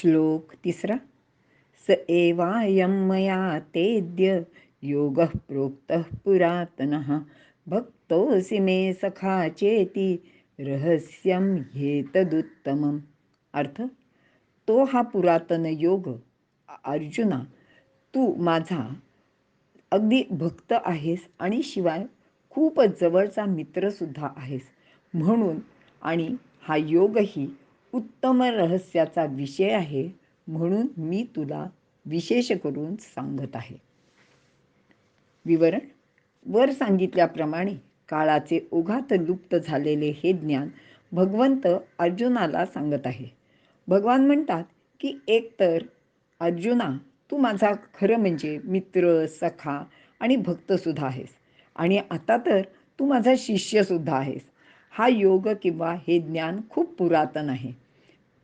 श्लोक तिसरा. स एवायं मया तेद्य योगः प्रोक्तः पुरातनः. भक्तोऽसि मे सखा चेती रहस्यम हेतदुत्तमम. अर्थ तो हा पुरातन योग अर्जुना तू माझा अगदी भक्त आहेस आणि शिवाय खूप जवळचा मित्रसुद्धा आहेस. म्हणून आणि हा योगही उत्तम रहस्याचा विषय आहे म्हणून मी तुला विशेष करून सांगत आहे. विवरण. वर सांगितल्याप्रमाणे काळाचे ओघात लुप्त झालेले हे ज्ञान भगवंत अर्जुनाला सांगत आहे. भगवान म्हणतात की एकतर अर्जुना तू माझा खरं म्हणजे मित्र सखा आणि भक्तसुद्धा आहेस. आणि आता तर तू माझा शिष्यसुद्धा आहेस. हा योग किंवा हे ज्ञान खूप पुरातन आहे.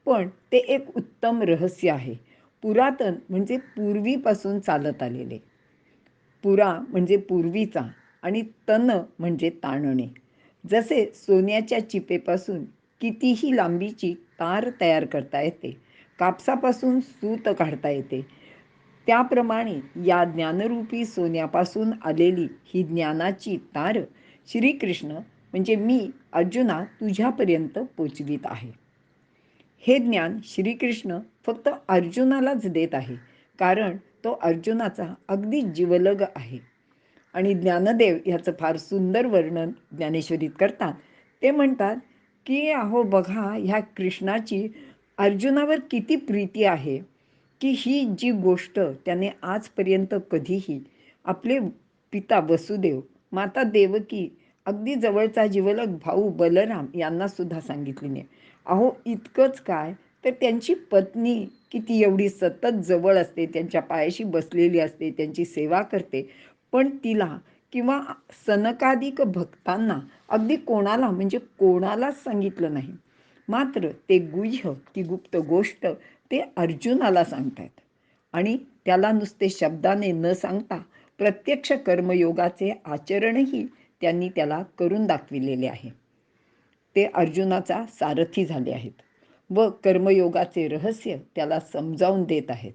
पण ते एक उत्तम रहस्य आहे. पुरातन म्हणजे पूर्वीपासून चालत आलेले. पुरा म्हणजे पूर्वीचा आणि तन म्हणजे ताणणे. जसे सोन्याच्या चिपेपासून कितीही लांबीची तार तयार करता येते कापसापासून सूत काढता येते. त्याप्रमाणे या ज्ञानरूपी सोन्यापासून आलेली ही ज्ञानाची तार श्रीकृष्ण म्हणजे मी अर्जुना तुझ्यापर्यंत पोचवीत आहे. हे ज्ञान श्रीकृष्ण फक्त अर्जुनालाच देत आहे कारण तो अर्जुनाचा अगदी जीवलग आहे. आणि ज्ञानदेव ह्याचं फार सुंदर वर्णन ज्ञानेश्वरीत करतात. ते म्हणतात की अहो बघा ह्या कृष्णाची अर्जुनावर किती प्रीती आहे की ही जी गोष्ट त्याने आजपर्यंत कधीही आपले पिता वसुदेव माता देवकी अगदी जवळचा जीवलग भाऊ बलराम यांना सुद्धा सांगितली नाही. अहो इतकंच काय? तर त्यांची पत्नी किती एवढी सतत जवळ असते त्यांच्या पायाशी बसलेली असते त्यांची सेवा करते पण तिला किंवा सनकाधिक भक्तांना अगदी कोणाला म्हणजे कोणालाच सांगितलं नाही. मात्र ते गुह्य ती गुप्त गोष्ट ते अर्जुनाला सांगतात आणि त्याला नुसते शब्दाने न सांगता प्रत्यक्ष कर्मयोगाचे आचरणही त्यांनी त्याला करून दाखविलेले आहे. ते अर्जुनाचा सारथी झाले आहेत व कर्मयोगाचे रहस्य त्याला समजावून देत आहेत.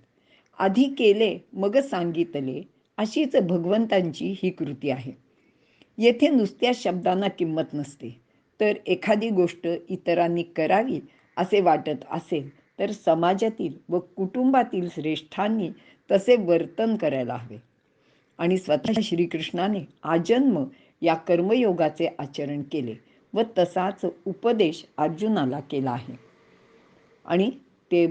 आधी केले मग सांगितले अशीच भगवंतांची ही कृती आहे. येथे नुसत्या शब्दांना किंमत नसते. तर एखादी गोष्ट इतरांनी करावी असे वाटत असेल तर समाजातील व कुटुंबातील श्रेष्ठांनी तसे वर्तन करायला हवे. आणि स्वतः श्रीकृष्णाने आजन्म या कर्मयोगाचे आचरण केले व तसाच उपदेश अर्जुनाला केला आहे. आणि ते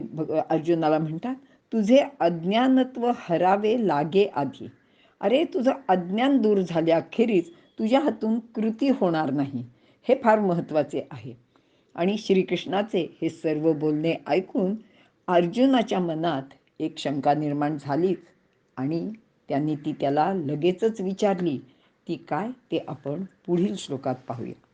अर्जुनाला म्हणतात तुझे अज्ञानत्व हरावे लागे आधी. अरे तुझं अज्ञान दूर झाल्याखेरीज तुझ्या हातून कृती होणार नाही. हे फार महत्त्वाचे आहे. आणि श्रीकृष्णाचे हे सर्व बोलणे ऐकून अर्जुनाच्या मनात एक शंका निर्माण झालीच आणि त्यांनी ती त्याला लगेचच विचारली ती काय ते आपण पुढील श्लोकात पाहूया.